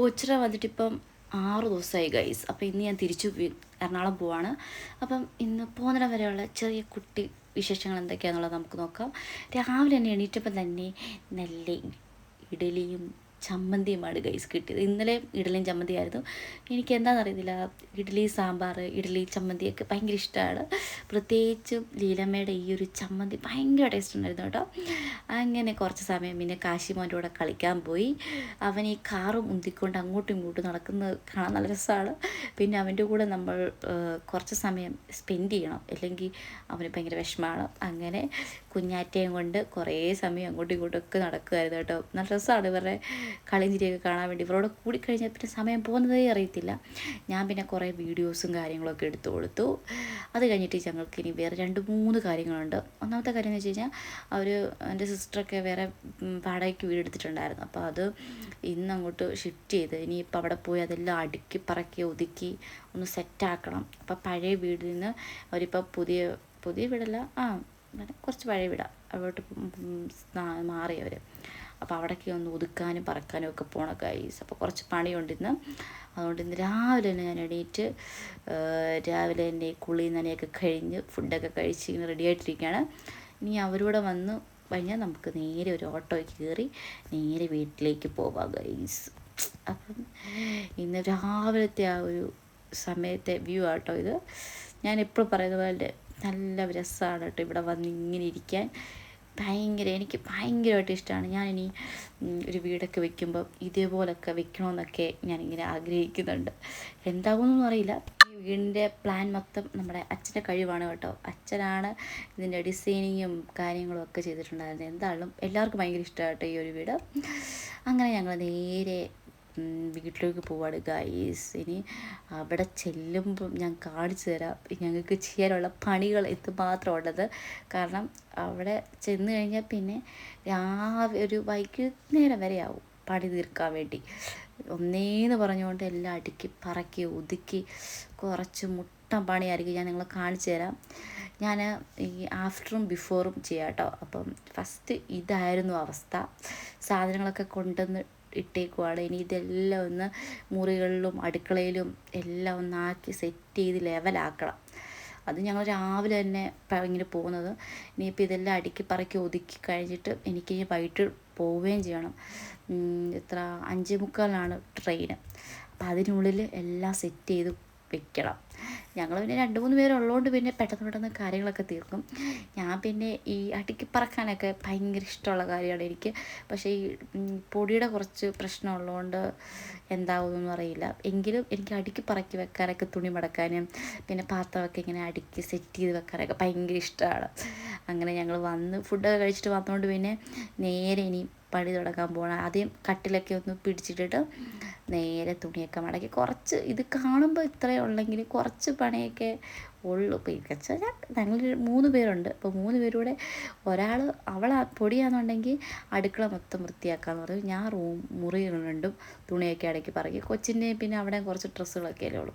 ഓച്ചിറ വന്നിട്ട് ഇപ്പം ആറ് ദിവസമായി ഗൈസ് അപ്പോൾ ഇന്ന് ഞാൻ തിരിച്ചു എറണാകുളം പോവാണ്. അപ്പം ഇന്ന് പോകുന്നിടം വരെയുള്ള ചെറിയ കുട്ടി വിശേഷങ്ങൾ എന്തൊക്കെയാണെന്നുള്ളത് നമുക്ക് നോക്കാം. രാവിലെ തന്നെ എണീറ്റപ്പം തന്നെ നല്ല ഇഡലിയും ചമ്മന്തിയുമാണ് ഗൈസ് കിട്ടിയത്. ഇന്നലെ ഇഡലിയും ചമ്മന്തിയായിരുന്നു. എനിക്ക് എന്താണെന്ന് അറിയത്തില്ല ഇഡ്ഡലി സാമ്പാർ ഇഡ്ഡലി ചമ്മന്തിയൊക്കെ ഭയങ്കര ഇഷ്ടമാണ് പ്രത്യേകിച്ചും ലീലമ്മയുടെ ഈ ഒരു ചമ്മന്തി ഭയങ്കര ടേസ്റ്റ് ഉണ്ടായിരുന്നു കേട്ടോ. അങ്ങനെ കുറച്ച് സമയം പിന്നെ കാശിമോന്റെ കൂടെ കളിക്കാൻ പോയി. അവൻ ഈ കാറ് മുന്തിക്കൊണ്ട് അങ്ങോട്ടും ഇങ്ങോട്ടും നടക്കുന്നത് കാണാൻ നല്ല രസമാണ്. പിന്നെ അവന്റെ കൂടെ നമ്മൾ കുറച്ച് സമയം സ്പെൻഡ് ചെയ്യണം. അല്ലെങ്കിൽ അവന് ഭയങ്കര വിഷമമാണ്. അങ്ങനെ കുഞ്ഞാറ്റയും കൊണ്ട് കുറേ സമയം അങ്ങോട്ടും ഇങ്ങോട്ടും ഒക്കെ നടക്കുമായിരുന്നു കേട്ടോ. നല്ല രസമാണ് ഇവരുടെ കളിയും ചിരിയൊക്കെ കാണാൻ വേണ്ടി. ഇവരോട് കൂടിക്കഴിഞ്ഞാൽ പിന്നെ സമയം പോകുന്നതേ അറിയത്തില്ല. ഞാൻ പിന്നെ കുറേ വീഡിയോസും കാര്യങ്ങളൊക്കെ എടുത്തു കൊടുത്തു. അത് കഴിഞ്ഞിട്ട് ഞങ്ങൾക്ക് ഇനി വേറെ രണ്ട് മൂന്ന് കാര്യങ്ങളുണ്ട്. ഒന്നാമത്തെ കാര്യം എന്ന് വെച്ച് കഴിഞ്ഞാൽ അവർ എന്റെ സിസ്റ്ററൊക്കെ വേറെ വാടകയ്ക്ക് വീട് എടുത്തിട്ടുണ്ടായിരുന്നു. അപ്പോൾ അത് ഇന്ന് അങ്ങോട്ട് ഷിഫ്റ്റ് ചെയ്ത് ഇനിയിപ്പോൾ അവിടെ പോയി അതെല്ലാം അടുക്കി പറക്കി ഒതുക്കി ഒന്ന് സെറ്റാക്കണം അപ്പോൾ പഴയ വീടിൽ നിന്ന് അവരിപ്പോൾ പുതിയ പുതിയ വീടല്ല ആ പിന്നെ കുറച്ച് പഴയ വീടാണ് അവിടോട്ട് മാറിയവർ അപ്പോൾ അവിടേക്ക് ഒന്ന് ഒതുക്കാനും പറക്കാനും ഒക്കെ പോണ ഗൈസ് അപ്പോൾ കുറച്ച് പണിയുണ്ട് ഇന്ന്. അതുകൊണ്ട് ഇന്ന് രാവിലെ തന്നെ ഞാൻ എണീറ്റ് രാവിലെ തന്നെ കുളി നനയൊക്കെ കഴിഞ്ഞ് ഫുഡൊക്കെ കഴിച്ച് ഇങ്ങനെ റെഡി ആയിട്ടിരിക്കുകയാണ് ഇനി അവരൂടെ വന്ന് കഴിഞ്ഞാൽ നമുക്ക് നേരെ ഒരു ഓട്ടോയ്ക്ക് കയറി നേരെ വീട്ടിലേക്ക് പോവാം ഗൈസ് അപ്പം ഇന്ന് രാവിലത്തെ ആ ഒരു സമയത്തെ വ്യൂ ആട്ടോ ഇത്. ഞാൻ എപ്പോഴും പറയുന്ന പോലെ നല്ല രസമാണ് കേട്ടോ ഇവിടെ വന്ന് ഇങ്ങനെ ഇരിക്കാൻ. ഭയങ്കര എനിക്ക് ഭയങ്കരമായിട്ട് ഇഷ്ടമാണ് ഞാനിനി ഒരു വീടൊക്കെ വെക്കുമ്പോൾ ഇതേപോലൊക്കെ വെക്കണമെന്നൊക്കെ ഞാനിങ്ങനെ ആഗ്രഹിക്കുന്നുണ്ട്. എന്താകുമെന്നൊന്നും അറിയില്ല. ഈ വീടിന്റെ പ്ലാൻ മൊത്തം നമ്മുടെ അച്ഛന്റെ കഴിവാണ് കേട്ടോ. അച്ഛനാണ് ഇതിന്റെ ഡിസൈനിങ്ങും കാര്യങ്ങളും ഒക്കെ ചെയ്തിട്ടുണ്ടായിരുന്നത്. എന്തായാലും എല്ലാവർക്കും ഭയങ്കര ഇഷ്ടമായിട്ടോ ഈ ഒരു വീട്. അങ്ങനെ ഞങ്ങൾ നേരെ വീട്ടിലേക്ക് പോവാണ്. ഗൈസ് ഇനി അവിടെ ചെല്ലുമ്പോൾ ഞാൻ കാണിച്ചു തരാം. ഞങ്ങൾക്ക് ചെയ്യാനുള്ള പണികൾ മാത്രം ഉള്ളത് കാരണം അവിടെ ചെന്ന് കഴിഞ്ഞാൽ പിന്നെ രാവിലെ ഒരു വൈകുന്നേരം വരെ ആവും പണി തീർക്കാൻ വേണ്ടി. ഒന്നേന്ന് പറഞ്ഞുകൊണ്ട് എല്ലാം അടുക്കി പറക്കി ഒതുക്കി കുറച്ച് മുട്ട പണിയായിരിക്കും ഞാൻ നിങ്ങളെ കാണിച്ചു തരാം. ഞാൻ ഈ ആഫ്റ്ററും ബിഫോറും ചെയ്യാം കേട്ടോ അപ്പം ഫസ്റ്റ് ഇതായിരുന്നു അവസ്ഥ. സാധനങ്ങളൊക്കെ കൊണ്ടുവന്ന് ഇട്ടേക്കുവാണ്. ഇനി ഇതെല്ലാം ഒന്ന് മുറികളിലും അടുക്കളയിലും എല്ലാം ഒന്നാക്കി സെറ്റ് ചെയ്ത് ലെവലാക്കണം അത് ഞങ്ങൾ രാവിലെ തന്നെ ഇങ്ങനെ പോകുന്നത്. ഇനിയിപ്പോൾ ഇതെല്ലാം അടുക്കി പറക്കി ഒതുക്കി കഴിഞ്ഞിട്ട് എനിക്ക് വൈകിട്ട് പോവുകയും ചെയ്യണം. എത്ര അഞ്ചേ മുക്കാലാണ് ട്രെയിന് അപ്പം അതിനുള്ളിൽ എല്ലാം സെറ്റ് ചെയ്ത് വെക്കണം. ഞങ്ങൾ പിന്നെ രണ്ട് മൂന്ന് പേരുള്ളതുകൊണ്ട് പിന്നെ പെട്ടെന്ന് പെട്ടെന്ന് കാര്യങ്ങളൊക്കെ തീർക്കും. ഞാൻ പിന്നെ ഈ അടുക്കി പറക്കാനൊക്കെ ഭയങ്കര ഇഷ്ടമുള്ള കാര്യമാണ് എനിക്ക്. പക്ഷേ ഈ പൊടിയുടെ കുറച്ച് പ്രശ്നമുള്ളതുകൊണ്ട് എന്താവുമെന്നൊന്നും അറിയില്ല. എങ്കിലും എനിക്ക് അടുക്കി പറക്കി വെക്കാനൊക്കെ തുണി മടക്കാനും പിന്നെ പാത്രമൊക്കെ ഇങ്ങനെ അടുക്കി സെറ്റ് ചെയ്ത് വെക്കാനൊക്കെ ഭയങ്കര ഇഷ്ടമാണ്. അങ്ങനെ ഞങ്ങൾ വന്ന് ഫുഡൊക്കെ കഴിച്ചിട്ട് വന്നതുകൊണ്ട് പിന്നെ നേരെ ഇനി പണി തുടങ്ങാൻ പോകണം ആദ്യം കട്ടിലൊക്കെ ഒന്ന് പിടിച്ചിട്ടിട്ട് നേരെ തുണിയൊക്കെ മടക്കി കുറച്ച് ഇത് കാണുമ്പോൾ ഇത്രയേ ഉള്ളെങ്കിൽ കുറച്ച് പണിയൊക്കെ ഉള്ളൂ. ഇപ്പോൾ വെച്ചാൽ ഞങ്ങൾ മൂന്ന് പേരുണ്ട്. അപ്പോൾ മൂന്ന് പേരൂടെ ഒരാൾ അവൾ പൊടിയാണെന്നുണ്ടെങ്കിൽ അടുക്കള മൊത്തം വൃത്തിയാക്കാന്ന് പറയും ഞാൻ റൂം മുറി രണ്ടും തുണിയൊക്കെ അടക്കി പറയും കൊച്ചിന്റെ പിന്നെ അവിടെ കുറച്ച് ഡ്രസ്സുകളൊക്കെ അല്ലേ ഉള്ളൂ.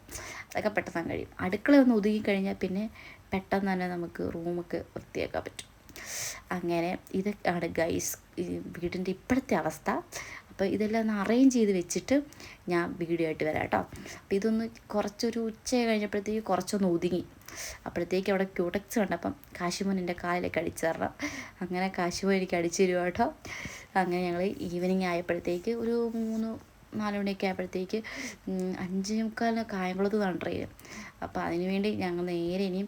അതൊക്കെ പെട്ടെന്ന് കഴിയും. അടുക്കള ഒന്ന് ഒതുങ്ങി കഴിഞ്ഞാൽ പിന്നെ പെട്ടെന്ന് തന്നെ നമുക്ക് റൂമൊക്കെ വൃത്തിയാക്കാൻ പറ്റും. അങ്ങനെ ഇതൊക്കെയാണ് ഗൈസ് വീടിന്റെ ഇപ്പോഴത്തെ അവസ്ഥ. അപ്പോൾ ഇതെല്ലാം ഒന്ന് അറേഞ്ച് ചെയ്ത് വെച്ചിട്ട് ഞാൻ വീഡിയോ ആയിട്ട് വരാം കേട്ടോ. അപ്പോൾ ഇതൊന്ന് കുറച്ചൊരു ഉച്ച കഴിഞ്ഞപ്പോഴത്തേക്ക് കുറച്ചൊന്ന് ഒതുങ്ങി. അപ്പോഴത്തേക്ക് അവിടെ ക്യൂടെക്സ് കണ്ടപ്പം കാശിമോൻ എന്റെ കാലിലേക്ക് അടിച്ചു തരണം. അങ്ങനെ കാശിമോൻ എനിക്ക് അടിച്ചു തരുക കേട്ടോ. അങ്ങനെ ഞങ്ങൾ ഈവനിങ് ആയപ്പോഴത്തേക്ക് ഒരു മൂന്ന് നാല് മണിയൊക്കെ ആയപ്പോഴത്തേക്ക് അഞ്ചേ മുക്കാലിന് കായംകുളത്ത് നിന്നാണ് ട്രെയിൻ അപ്പോൾ അതിന് വേണ്ടി ഞങ്ങൾ നേരെ ഇനി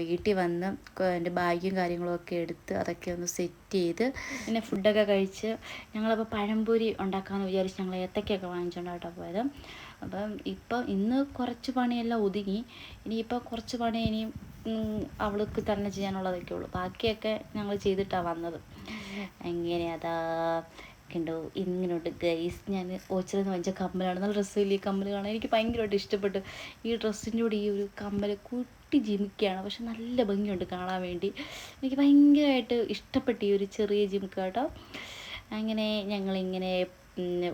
വീട്ടിൽ വന്ന് എന്റെ ബാഗും കാര്യങ്ങളും ഒക്കെ എടുത്ത് അതൊക്കെ ഒന്ന് സെറ്റ് ചെയ്ത് പിന്നെ ഫുഡൊക്കെ കഴിച്ച് ഞങ്ങളപ്പോൾ പഴംപൊരി ഉണ്ടാക്കാമെന്ന് വിചാരിച്ച് ഞങ്ങൾ ഏത്തക്കയൊക്കെ വാങ്ങിച്ചുകൊണ്ടാട്ടോ പോയത്. അപ്പം ഇപ്പം ഇന്ന് കുറച്ച് പണിയെല്ലാം ഒതുങ്ങി. ഇനിയിപ്പോൾ കുറച്ച് പണി ഇനി ഉം, അവൾക്ക് തന്നെ ചെയ്യാനുള്ളതൊക്കെ ഉള്ളൂ. ബാക്കിയൊക്കെ ഞങ്ങൾ ചെയ്തിട്ടാണ് വന്നത്. എങ്ങനെയാ കണ്ടോ ഇങ്ങനോട്ട് ഗൈസ് ഞാൻ നിന്ന് വാങ്ങിച്ച കമ്മലാണ്. നല്ല ഡ്രസ്സ് ഈ കമ്മൽ കാണാൻ? എനിക്ക് ഭയങ്കരമായിട്ട് ഇഷ്ടപ്പെട്ടു. ഈ ഡ്രസ്സിന്റെ കൂടെ ഈ ഒരു കമ്മൽ കുട്ടി ജിമിക്കാണ്. പക്ഷെ നല്ല ഭംഗിയുണ്ട് കാണാൻ വേണ്ടി. എനിക്ക് ഭയങ്കരമായിട്ട് ഇഷ്ടപ്പെട്ടു ഈ ഒരു ചെറിയ ജിമിക്ക കേട്ടോ. അങ്ങനെ ഞങ്ങളിങ്ങനെ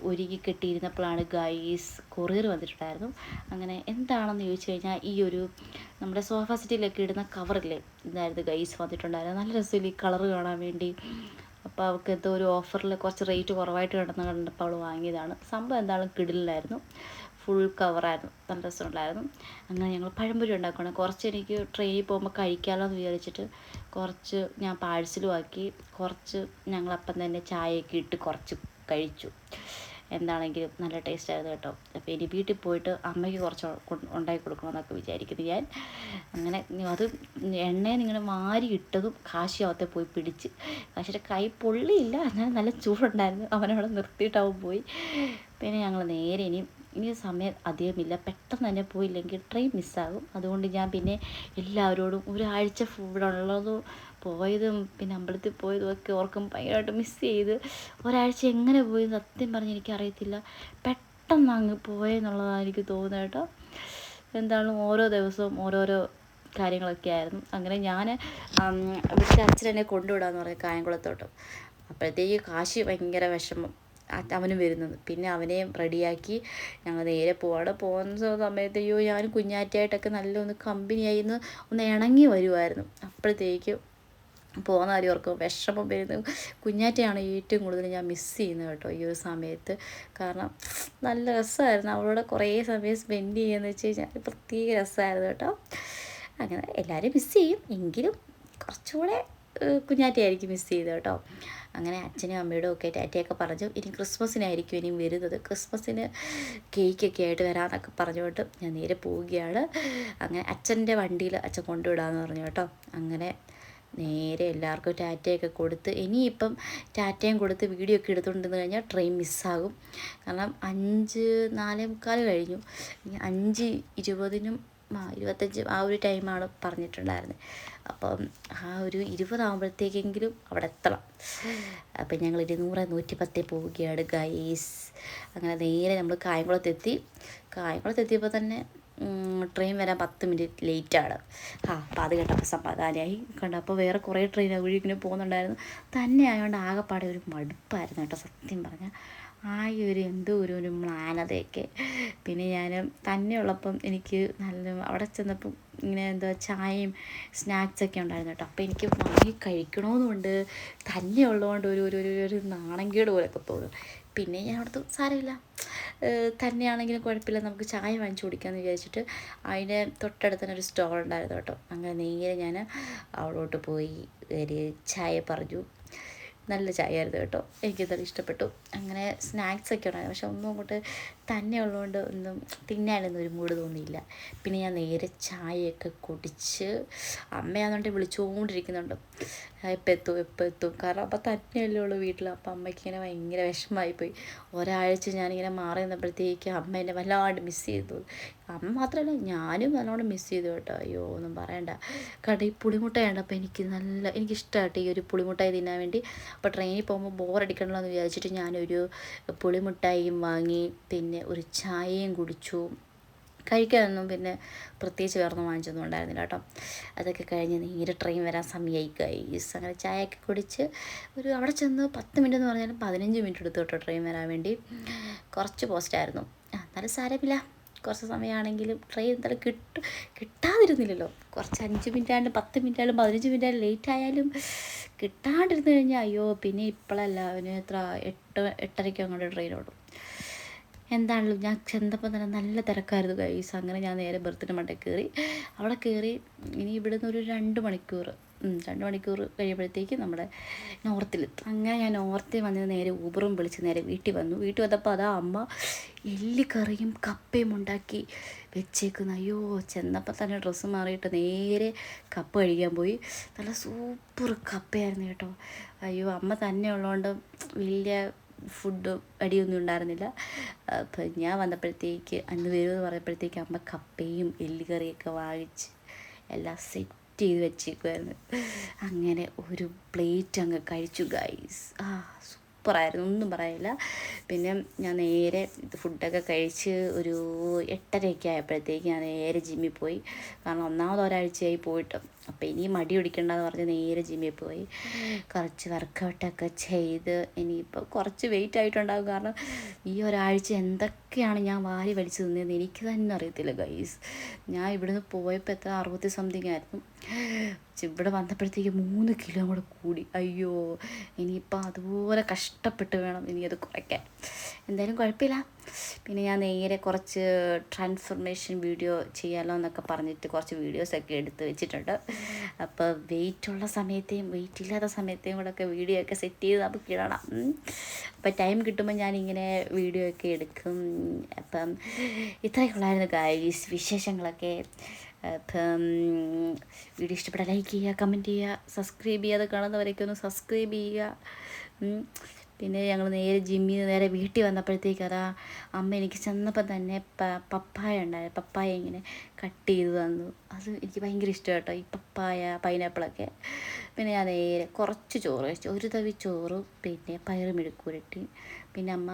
ഒരുങ്ങി കെട്ടിയിരുന്നപ്പോഴാണ് ഗൈസ് കൊറിയർ വന്നിട്ടുണ്ടായിരുന്നു. അങ്ങനെ എന്താണെന്ന് ചോദിച്ചു കഴിഞ്ഞാൽ ഈ ഒരു നമ്മുടെ സോഫ സെറ്റിലൊക്കെ ഇടുന്ന കവറില്ലേ ഇതായിരുന്നു ഗൈസ് വന്നിട്ടുണ്ടായിരുന്നു നല്ല രസമില്ല ഈ കളറ് കാണാൻ വേണ്ടി. അപ്പോൾ അവൾക്ക് എന്തോ ഒരു ഓഫറിൽ കുറച്ച് റേറ്റ് കുറവായിട്ട് കിടന്ന് കണ്ടപ്പോൾ അവൾ വാങ്ങിയതാണ്. സംഭവം എന്തായാലും കിടിലായിരുന്നു ഫുൾ കവറായിരുന്നു നല്ല രസമുണ്ടായിരുന്നു. അങ്ങനെ ഞങ്ങൾ പഴംപൊരി ഉണ്ടാക്കണം കുറച്ച് എനിക്ക് ട്രെയിനിൽ പോകുമ്പോൾ കഴിക്കാമല്ലോ എന്ന് വിചാരിച്ചിട്ട് കുറച്ച് ഞാൻ പാഴ്സലും ആക്കി കുറച്ച് ഞങ്ങളപ്പം തന്നെ ചായയൊക്കെ ഇട്ട് കുറച്ച് കഴിച്ചു. എന്താണെങ്കിലും നല്ല ടേസ്റ്റ് ആയിരുന്നു കേട്ടോ. അപ്പോൾ ഇനി വീട്ടിൽ പോയിട്ട് അമ്മയ്ക്ക് കുറച്ച് ഉണ്ടാക്കി കൊടുക്കണമെന്നൊക്കെ വിചാരിക്കുന്നു ഞാൻ. അങ്ങനെ അത് എണ്ണയിൽ ഇങ്ങനെ വാരി ഇട്ടതും കാശി അവത്തെ പോയി പിടിച്ച് കാശിയുടെ കൈ പൊള്ളിയില്ല എന്നാൽ നല്ല ചൂടുണ്ടായിരുന്നു. അവനവിടെ നിർത്തിയിട്ടാവും പോയി. പിന്നെ ഞങ്ങൾ നേരെ ഇനി ഇനി സമയം അധികമില്ല. പെട്ടെന്ന് തന്നെ പോയില്ലെങ്കിൽ ട്രെയിൻ മിസ്സാകും അതുകൊണ്ട് ഞാൻ പിന്നെ എല്ലാവരോടും ഒരാഴ്ച ഫുള്ളുള്ളതും പോയതും പിന്നെ അമ്പലത്തിൽ പോയതും ഒക്കെ ഓർക്കും ഭയങ്കരമായിട്ട് മിസ് ചെയ്ത്. ഒരാഴ്ച എങ്ങനെ പോയി സത്യം പറഞ്ഞ് എനിക്കറിയത്തില്ല. പെട്ടെന്ന് അങ്ങ് പോയെന്നുള്ളതാണ് എനിക്ക് തോന്നുന്നത് കേട്ടോ. എന്താണ് ഓരോ ദിവസവും ഓരോരോ കാര്യങ്ങളൊക്കെ ആയിരുന്നു. അങ്ങനെ ഞാൻ ഇവിടുത്തെ അച്ഛൻ കൊണ്ടുവിടാന്ന് പറഞ്ഞു കായംകുളത്തോട്ട്. അപ്പോഴത്തേക്ക് കാശി ഭയങ്കര വിഷമം. അവനും വരുന്നത്. പിന്നെ അവനെയും റെഡിയാക്കി ഞങ്ങൾ നേരെ പോവാടെ പോകുന്ന സമയത്ത് അയ്യോ ഞാൻ കുഞ്ഞാറ്റായിട്ടൊക്കെ നല്ല ഒന്ന് കമ്പനിയായി ഒന്ന് ഒന്ന് ഇണങ്ങി വരുമായിരുന്നു അപ്പോഴത്തേക്കും പോകുന്ന കാര്യം ഓർക്കും. വിഷമം വരുന്നു. കുഞ്ഞാറ്റയാണ് ഏറ്റവും കൂടുതൽ ഞാൻ മിസ് ചെയ്യുന്നത് കേട്ടോ ഈ ഒരു സമയത്ത്. കാരണം നല്ല രസമായിരുന്നു. അവളോട് കുറേ സമയം സ്പെൻഡ് ചെയ്യുകയെന്ന് വെച്ച് കഴിഞ്ഞാൽ പ്രത്യേക രസമായിരുന്നു കേട്ടോ. അങ്ങനെ എല്ലാവരും മിസ് ചെയ്യും. എങ്കിലും കുറച്ചുകൂടെ കുഞ്ഞാറ്റയായിരിക്കും മിസ് ചെയ്തത് കേട്ടോ. അങ്ങനെ അച്ഛനും അമ്മയോടും ഒക്കെ ടാറ്റയൊക്കെ പറഞ്ഞു ഇനി ക്രിസ്മസിനായിരിക്കും ഇനിയും വരുന്നത്. ക്രിസ്മസിന് കേക്കൊക്കെ ആയിട്ട് വരാമെന്നൊക്കെ പറഞ്ഞുകൊണ്ട് ഞാൻ നേരെ പോവുകയാണ്. അങ്ങനെ അച്ഛന്റെ വണ്ടിയിൽ അച്ഛൻ കൊണ്ടുവിടാമെന്ന് പറഞ്ഞു കേട്ടോ. അങ്ങനെ നേരെ എല്ലാവർക്കും ടാറ്റയൊക്കെ കൊടുത്ത് ഇനിയിപ്പം ടാറ്റയും കൊടുത്ത് വീഡിയോ ഒക്കെ എടുത്തുകൊണ്ടിരുന്ന് കഴിഞ്ഞാൽ ട്രെയിൻ മിസ്സാകും കാരണം അഞ്ച് നാലേ മുക്കാൽ കഴിഞ്ഞു. അഞ്ച് ഇരുപതിനും ഇരുപത്തഞ്ച് ആ ഒരു ടൈമാണ് പറഞ്ഞിട്ടുണ്ടായിരുന്നത്. അപ്പം ആ ഒരു ഇരുപതാകുമ്പോഴത്തേക്കെങ്കിലും അവിടെ എത്തണം. അപ്പം ഞങ്ങൾ ഇരുന്നൂറ് നൂറ്റി പത്തിൽ പോവുകയാണ് ഗൈസ് അങ്ങനെ നേരെ നമ്മൾ കായംകുളത്തെത്തി. കായംകുളത്തെത്തിയപ്പോൾ തന്നെ ട്രെയിൻ വരാൻ പത്ത് മിനിറ്റ് ലേറ്റാണ് ആ അപ്പം അത് കേട്ടപ്പോൾ സമാധാനമായി കണ്ടു അപ്പോൾ വേറെ കുറേ ട്രെയിൻ വഴി ഇങ്ങനെ പോകുന്നുണ്ടായിരുന്നു. തന്നെ ആയതുകൊണ്ട് ആകെപ്പാടെ ഒരു മടുപ്പായിരുന്നു കേട്ടോ സത്യം പറഞ്ഞാൽ. ആ ഒരു എന്തോ ഒരു ഒരു മ്ലാനതയൊക്കെ. പിന്നെ ഞാൻ തന്നെ ഉള്ളപ്പം എനിക്ക് നല്ല അവിടെ ചെന്നപ്പം ഇങ്ങനെ എന്താ ചായയും സ്നാക്സൊക്കെ ഉണ്ടായിരുന്നു കേട്ടോ. അപ്പോൾ എനിക്ക് വാങ്ങി കഴിക്കണമെന്നുണ്ട് തന്നെ ഉള്ളതുകൊണ്ട് ഒരു ഒരു ഒരു നാണങ്കേട് പോലെയൊക്കെ തോന്നും. പിന്നെ ഞാൻ അവിടുത്തെ സാരമില്ല. തന്നെയാണെങ്കിലും കുഴപ്പമില്ല. നമുക്ക് ചായ വാങ്ങിച്ചു കുടിക്കാമെന്ന് വിചാരിച്ചിട്ട് അതിന്റെ തൊട്ടടുത്ത് തന്നെ ഒരു സ്റ്റോൾ ഉണ്ടായിരുന്നു കേട്ടോ. അങ്ങനെ നേരെ ഞാൻ അവിടോട്ട് പോയി ഒരു ചായ പറഞ്ഞു. നല്ല ചായ ആയിരുന്നു കേട്ടോ. എനിക്കത് ഇഷ്ടപ്പെട്ടു. അങ്ങനെ സ്നാക്സ് ഒക്കെ ഉണ്ടായിരുന്നു. പക്ഷെ ഒന്നും അങ്ങോട്ട് തന്നെ ഉള്ളതുകൊണ്ട് ഒന്നും തിന്നാനൊന്നും ഒരു മൂഡ് തോന്നിയില്ല. പിന്നെ ഞാൻ നേരെ ചായയൊക്കെ കുടിച്ച് അമ്മയാണെന്നുണ്ടെങ്കിൽ വിളിച്ചുകൊണ്ടിരിക്കുന്നുണ്ട് എപ്പോൾ എത്തും എപ്പോൾ എത്തും. കാരണം അപ്പം തന്നെയല്ലേ ഉള്ളൂ വീട്ടിൽ അപ്പം അമ്മയ്ക്ക് ഇങ്ങനെ ഭയങ്കര വിഷമമായിപ്പോയി ഒരാഴ്ച ഞാനിങ്ങനെ മാറി നിന്നപ്പോഴത്തേക്ക് അമ്മ എന്നെ വല്ലാണ്ട് മിസ് ചെയ്തു. അമ്മ മാത്രമല്ല ഞാനും നല്ലോണം മിസ് ചെയ്തു കേട്ടോ. അയ്യോ ഒന്നും പറയണ്ട. കാരണം ഈ പുളിമുട്ട കണ്ടപ്പോൾ എനിക്ക് നല്ല എനിക്കിഷ്ടമായിട്ട് ഈ ഒരു പുളിമുട്ടായി തിന്നാൻ വേണ്ടി. അപ്പോൾ ട്രെയിനിൽ പോകുമ്പോൾ ബോറടിക്കണമല്ലോ എന്ന് വിചാരിച്ചിട്ട് ഞാനൊരു പുളിമുട്ടായിയും വാങ്ങി പിന്നെ ഒരു ചായയും കുടിച്ചു. കഴിക്കാനൊന്നും പിന്നെ പ്രത്യേകിച്ച് വേറൊന്നും വാങ്ങിച്ചൊന്നും ഉണ്ടായിരുന്നില്ല കേട്ടോ. അതൊക്കെ കഴിഞ്ഞ് നേരെ ട്രെയിൻ വരാൻ സമയമായി ഗൈസ് അങ്ങനെ ചായയൊക്കെ കുടിച്ച് ഒരു അവിടെ ചെന്ന് പത്ത് മിനിറ്റ് എന്ന് പറഞ്ഞാലും പതിനഞ്ച് മിനിറ്റ് എടുത്തു കേട്ടോ ട്രെയിൻ വരാൻ വേണ്ടി. കുറച്ച് പോസ്റ്റായിരുന്നു എന്നാലും സാരമില്ല. കുറച്ച് സമയമാണെങ്കിലും ട്രെയിൻ എന്തായാലും കിട്ടും കിട്ടാതിരുന്നില്ലല്ലോ. കുറച്ച് അഞ്ച് മിനിറ്റ് ആയാലും പത്ത് മിനിറ്റ് ആയാലും പതിനഞ്ച് മിനിറ്റ് ആയാലും ലേറ്റ് ആയാലും കിട്ടാണ്ടിരുന്ന് കഴിഞ്ഞാൽ അയ്യോ പിന്നെ ഇപ്പോഴല്ല അവന് എത്ര എട്ട് എട്ടരയ്ക്ക് അങ്ങോട്ട് ട്രെയിൻ ഓടും. എന്താണല്ലോ ഞാൻ ചെന്നപ്പോൾ തന്നെ നല്ല തിരക്കായിരുന്നു ഗൈസ് അങ്ങനെ ഞാൻ നേരെ ബർത്തിന് മണ്ടയിൽ കയറി. അവിടെ കയറി ഇനി ഇവിടുന്ന് ഒരു രണ്ട് മണിക്കൂർ രണ്ട് മണിക്കൂർ കഴിയുമ്പോഴത്തേക്ക് നമ്മുടെ നോർത്തിലെത്തും. അങ്ങനെ ഞാൻ നോർത്തിൽ വന്ന് നേരെ ഊബറും വിളിച്ച് നേരെ വീട്ടിൽ വന്നു. വീട്ടിൽ വന്നപ്പോൾ അതാ അമ്മ എല്ലിക്കറിയും കപ്പയും ഉണ്ടാക്കി വെച്ചേക്കുന്നു. അയ്യോ ചെന്നപ്പോൾ തന്നെ ഡ്രസ്സ് മാറിയിട്ട് നേരെ കപ്പ കഴിക്കാൻ പോയി. നല്ല സൂപ്പർ കപ്പയായിരുന്നു കേട്ടോ. അയ്യോ അമ്മ തന്നെ ഉള്ളതുകൊണ്ട് വലിയ ഫുഡ് അടിയൊന്നും ഉണ്ടായിരുന്നില്ല. അപ്പം ഞാൻ വന്നപ്പോഴത്തേക്ക് അന്ന് വരുമെന്ന് പറഞ്ഞപ്പോഴത്തേക്ക് അമ്മ കപ്പയും എല്ലുകറിയൊക്കെ വാങ്ങിച്ച് എല്ലാം സെറ്റ് ചെയ്ത് വെച്ചേക്കുമായിരുന്നു അങ്ങനെ ഒരു പ്ലേറ്റ് അങ്ങ് കഴിച്ചു ഗൈസ് ആ സൂപ്പറായിരുന്നു ഒന്നും പറയില്ല. പിന്നെ ഞാൻ നേരെ ഫുഡൊക്കെ കഴിച്ച് ഒരു എട്ടരയൊക്കെ ആയപ്പോഴത്തേക്ക് ഞാൻ നേരെ ജിമ്മിൽ പോയി. കാരണം ഒന്നാമത് ഒരാഴ്ചയായി പോയിട്ട്. അപ്പോൾ ഇനി മടി പിടിക്കണ്ടെന്ന് പറഞ്ഞ് നേരെ ജിമ്മിൽ പോയി. കുറച്ച് വർക്കൗട്ടൊക്കെ ചെയ്ത് ഇനിയിപ്പോൾ കുറച്ച് വെയിറ്റ് ആയിട്ടുണ്ടാകും കാരണം ഈ ഒരാഴ്ച എന്തൊക്കെയാണ് ഞാൻ വാരി വലിച്ചു തിന്നതെന്ന് എനിക്ക് തന്നെ അറിയത്തില്ല ഗൈസ് ഞാൻ ഇവിടുന്ന് പോയപ്പോൾ എത്ര അറുപത്തി സംതിങ് ആയിരുന്നു. ഇവിടെ വന്നപ്പോഴത്തേക്ക് മൂന്ന് കിലോ കൂടെ കൂടി. അയ്യോ ഇനിയിപ്പോൾ അതുപോലെ കഷ്ടപ്പെട്ട് വേണം ഇനി അത് കുറയ്ക്കാൻ. എന്തായാലും കുഴപ്പമില്ല. പിന്നെ ഞാൻ നേരെ കുറച്ച് ട്രാൻസ്ഫോർമേഷൻ വീഡിയോ ചെയ്യാമല്ലോ എന്നൊക്കെ പറഞ്ഞിട്ട് കുറച്ച് വീഡിയോസൊക്കെ എടുത്ത് വെച്ചിട്ടുണ്ട്. അപ്പോൾ വെയിറ്റ് ഉള്ള സമയത്തെയും വെയിറ്റ് ഇല്ലാത്ത സമയത്തെയും കൂടെ ഒക്കെ വീഡിയോ ഒക്കെ സെറ്റ് ചെയ്ത് നമുക്ക് ഇടണം. അപ്പോൾ ടൈം കിട്ടുമ്പോൾ ഞാനിങ്ങനെ വീഡിയോ ഒക്കെ എടുക്കും. അപ്പം ഇത്രയൊക്കെ ഉള്ളായിരുന്നു ഗൈസ് വിശേഷങ്ങളൊക്കെ. അപ്പം വീഡിയോ ഇഷ്ടപ്പെട്ട ലൈക്ക് ചെയ്യുക കമന്റ് ചെയ്യുക സബ്സ്ക്രൈബ് ചെയ്യാതെ കാണുന്നവരൊക്കെ ഒന്ന് സബ്സ്ക്രൈബ് ചെയ്യുക. പിന്നെ ഞങ്ങൾ നേരെ ജിമ്മിൽ നിന്ന് നേരെ വീട്ടിൽ വന്നപ്പോഴത്തേക്ക് അതാ അമ്മ എനിക്ക് ചെന്നപ്പോൾ തന്നെ പ പപ്പായ ഉണ്ടായിരുന്നു. പപ്പായ ഇങ്ങനെ കട്ട് ചെയ്ത് തന്നു. അത് എനിക്ക് ഭയങ്കര ഇഷ്ടം കേട്ടോ ഈ പപ്പായ പൈനാപ്പിളൊക്കെ. പിന്നെ ഞാൻ നേരെ കുറച്ച് ചോറ് കഴിച്ചു. ഒരു തവി ചോറും പിന്നെ പയറ് മെഴുക്കുരട്ടി പിന്നെ അമ്മ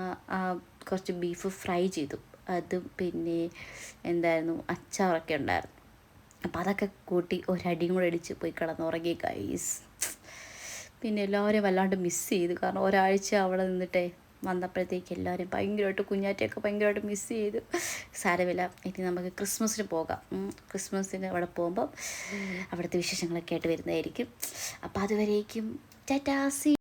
കുറച്ച് ബീഫ് ഫ്രൈ ചെയ്തു. അതും പിന്നെ എന്തായിരുന്നു അച്ചാറൊക്കെ ഉണ്ടായിരുന്നു. അപ്പോൾ അതൊക്കെ കൂട്ടി ഒരടിയും കൂടെ അടിച്ച് പോയി കിടന്നുറങ്ങി ഗൈസ് പിന്നെ എല്ലാവരെയും വല്ലാണ്ട് മിസ്സ് ചെയ്തു. കാരണം ഒരാഴ്ച അവിടെ നിന്നിട്ടേ വന്നപ്പോഴത്തേക്ക് എല്ലാവരും ഭയങ്കരമായിട്ട് കുഞ്ഞാറ്റയൊക്കെ ഭയങ്കരമായിട്ട് മിസ്സ് ചെയ്തു. സാരമില്ല. ഇനി നമുക്ക് ക്രിസ്മസിന് പോകാം. ക്രിസ്മസിന് അവിടെ പോകുമ്പം അവിടുത്തെ വിശേഷങ്ങളൊക്കെ ആയിട്ട് വരുന്നതായിരിക്കും. അപ്പോൾ അതുവരേക്കും. ടാറ്റാ സി